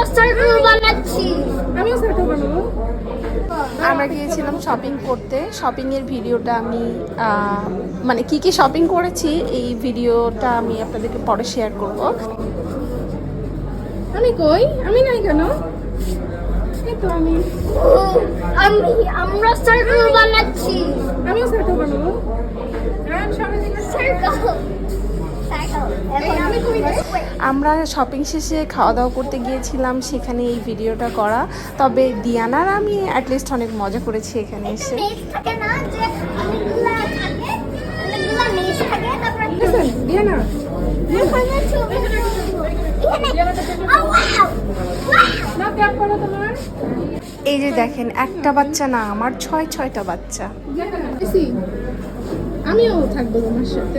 আমরা সার্কেল বানাচ্ছি। আমিও সার্কেল বানাবো। আমরা গিয়েছিলাম শপিং করতে। শপিং এর ভিডিওটা আমি মানে কি কি শপিং করেছি এই ভিডিওটা আমি আপনাদেরকে পরে শেয়ার করব। আমি কই? আমি নাই কেন? আমি। আমি আমরা সার্কেল বানাচ্ছি। আমিও সার্কেল বানাবো। সার্কেল? আমরা শপিং শেষে খাওয়া দাওয়া করতে গিয়েছিলাম সেখানে এই ভিডিওটা করা। তবে দিয়ানার আমি অ্যাটলিস্ট অনেক মজা করেছি এখানে এসে। এই যে দেখেন একটা বাচ্চা না আমার ছয় ছয়টা বাচ্চা। আমিও থাকব তোমার সাথে।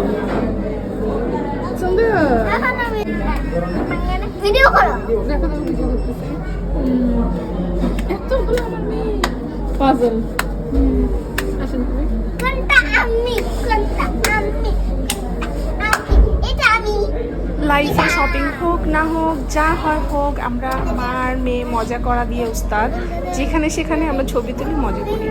ভিডিও করো। দেখো তো ভিডিও করতেছি এতগুলো আমার মেয়ে পাজল। আসেন কোনটা আমি কোনটা আমি? আমি এটা আমি। লাইফে শপিং হোক না হোক যা হয় হোক আমরা মার মেয়ে মজা করা দিয়ে উস্তাদ যেখানে সেখানে আমরা ছবি তুলি মজা করি।